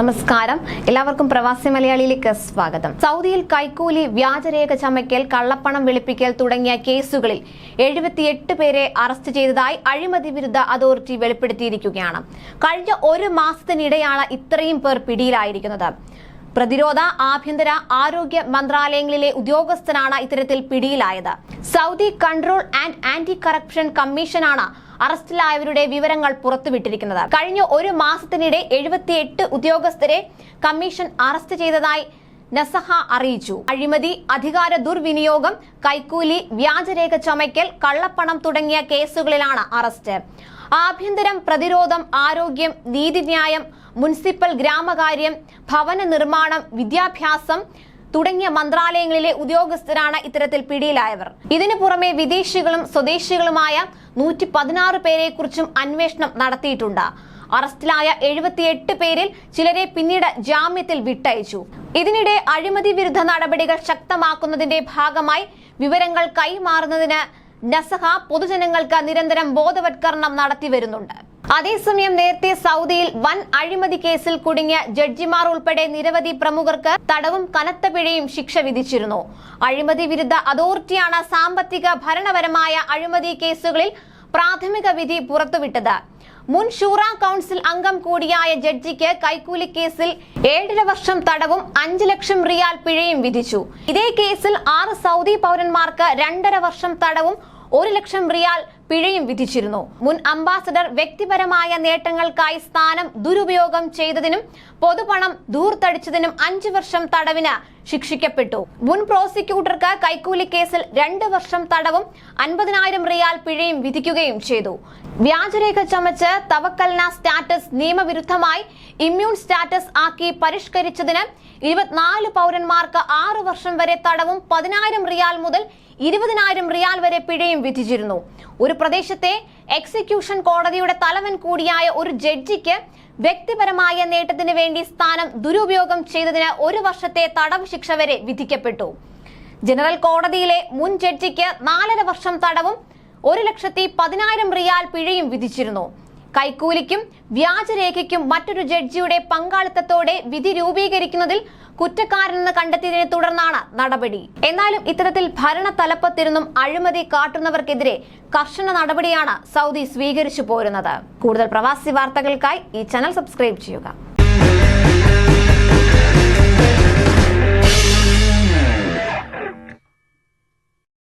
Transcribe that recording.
നമസ്കാരം. എല്ലാവർക്കും പ്രവാസി മലയാളിയിലേക്ക് സ്വാഗതം. സൗദിയിൽ കൈക്കൂലി വ്യാജരേഖ ചമയ്ക്കൽ കള്ളപ്പണം വെളുപ്പിക്കൽ തുടങ്ങിയ കേസുകളിൽ എഴുപത്തിയെട്ട് പേരെ അറസ്റ്റ് ചെയ്തതായി അഴിമതി വിരുദ്ധ അതോറിറ്റി വെളിപ്പെടുത്തിയിരിക്കുകയാണ്. കഴിഞ്ഞ ഒരു മാസത്തിനിടെയാണ് ഇത്രയും പേർ പിടിയിലായിരിക്കുന്നത്. പ്രതിരോധ ആഭ്യന്തര ആരോഗ്യ മന്ത്രാലയങ്ങളിലെ ഉദ്യോഗസ്ഥനാണ് ഇത്തരത്തിൽ പിടിയിലായത്. Saudi control and anti corruption കമ്മീഷനാണ് അറസ്റ്റിലായവരുടെ വിവരങ്ങൾ പുറത്തുവിട്ടിരിക്കുന്നത്. കഴിഞ്ഞ ഒരു മാസത്തിനിടെ എഴുപത്തിയെട്ട് ഉദ്യോഗസ്ഥരെ കമ്മീഷൻ അറസ്റ്റ് ചെയ്തതായി നസഹ അറിയിച്ചു. അഴിമതി അധികാര ദുർവിനിയോഗം കൈക്കൂലി വ്യാജരേഖ ചമയ്ക്കൽ കള്ളപ്പണം തുടങ്ങിയ കേസുകളിലാണ് അറസ്റ്റ്. ആഭ്യന്തരം പ്രതിരോധം ആരോഗ്യം നീതിന്യായം മുനിസിപ്പൽ ഗ്രാമകാര്യം ഭവന നിർമ്മാണം വിദ്യാഭ്യാസം തുടങ്ങിയ മന്ത്രാലയങ്ങളിലെ ഉദ്യോഗസ്ഥരാണ് ഇത്തരത്തിൽ പിടിയിലായവർ. ഇതിനു പുറമെ വിദേശികളും സ്വദേശികളുമായ നൂറ്റി പതിനാറ് പേരെക്കുറിച്ചും അന്വേഷണം നടത്തിയിട്ടുണ്ട്. അറസ്റ്റിലായ എഴുപത്തിയെട്ട് പേരിൽ ചിലരെ പിന്നീട് ജാമ്യത്തിൽ വിട്ടയച്ചു. ഇതിനിടെ അഴിമതി വിരുദ്ധ നടപടികൾ ശക്തമാക്കുന്നതിന്റെ ഭാഗമായി വിവരങ്ങൾ കൈമാറുന്നതിന് നസഹ പൊതുജനങ്ങൾക്ക് നിരന്തരം ബോധവത്കരണം നടത്തി വരുന്നുണ്ട് അതേസമയം നേരത്തെ സൗദിയിൽ വൻ അഴിമതി കേസിൽ കുടുങ്ങിയ ജഡ്ജിമാർ ഉൾപ്പെടെ നിരവധി പ്രമുഖർക്ക് തടവും കനത്ത പിഴയും ശിക്ഷ വിധിച്ചിരുന്നു. അഴിമതി വിരുദ്ധ അതോറിറ്റിയാണ് സാമ്പത്തിക ഭരണപരമായ അഴിമതി കേസുകളിൽ പ്രാഥമിക വിധി പുറത്തുവിട്ടത്. മുൻ ഷൂറ കൗൺസിൽ അംഗം കൂടിയായ ജഡ്ജിക്ക് കൈക്കൂലി കേസിൽ ഏഴര വർഷം തടവും അഞ്ച് ലക്ഷം റിയാൽ പിഴയും വിധിച്ചു. ഇതേ കേസിൽ ആറ് സൗദി പൗരന്മാർക്ക് രണ്ടര വർഷം തടവും ഒരു ലക്ഷം റിയാൽ പിഴയും വിധിച്ചിരുന്നു. മുൻ അംബാസഡർ വ്യക്തിപരമായ നേട്ടങ്ങൾക്കായി സ്ഥാനം ദുരുപയോഗം ചെയ്തതിനും പൊതുപണം ദൂർത്തടിച്ചതിനും അഞ്ചു വർഷം തടവിന് ശിക്ഷിക്കപ്പെട്ടു. മുൻ പ്രോസിക്യൂട്ടർക്ക് കൈക്കൂലി കേസിൽ രണ്ട് വർഷം തടവും അൻപതിനായിരം റിയാൽ പിഴയും വിധിക്കുകയും ചെയ്തു. വ്യാജരേഖ ചമച്ച് തവക്കൽന സ്റ്റാറ്റസ് നിയമവിരുദ്ധമായി ഇമ്മ്യൂൺ സ്റ്റാറ്റസ് ആക്കി പരിഷ്കരിച്ചതിന് ഇരുപത്തിനാല് പൗരന്മാർക്ക് ആറു വർഷം വരെ തടവും പതിനായിരം റിയാൽ മുതൽ ഇരുപതിനായിരം റിയാൽ വരെ പിഴയും വിധിച്ചിരുന്നു. ഒരു പ്രദേശത്തെ എക്സിക്യൂഷൻ കോടതിയുടെ തലവൻ കൂടിയായ ഒരു ജഡ്ജിക്ക് വ്യക്തിപരമായ നേട്ടത്തിന് വേണ്ടി സ്ഥാനം ദുരുപയോഗം ചെയ്തതിന് ഒരു വർഷത്തെ തടവ് ശിക്ഷ വരെ വിധിക്കപ്പെട്ടു. ജനറൽ കോടതിയിലെ മുൻ ജഡ്ജിക്ക് നാലര വർഷം തടവും ഒരു ലക്ഷത്തി പതിനായിരം റിയാൽ പിഴയും വിധിച്ചിരുന്നു. കൈക്കൂലിക്കും വ്യാജരേഖയ്ക്കും മറ്റൊരു ജഡ്ജിയുടെ പങ്കാളിത്തത്തോടെ വിധി രൂപീകരിക്കുന്നതിൽ കുറ്റക്കാരനെന്ന് കണ്ടെത്തിയതിനെ തുടർന്നാണ് നടപടി. എന്നാലും ഇത്തരത്തിൽ ഭരണ തലപ്പത്തിരുന്നും അഴിമതി കാട്ടുന്നവർക്കെതിരെ കർശന നടപടിയാണ് സൗദി സ്വീകരിച്ചു പോരുന്നത്. കൂടുതൽ പ്രവാസി വാർത്തകൾക്കായി ഈ ചാനൽ സബ്സ്ക്രൈബ് ചെയ്യുക.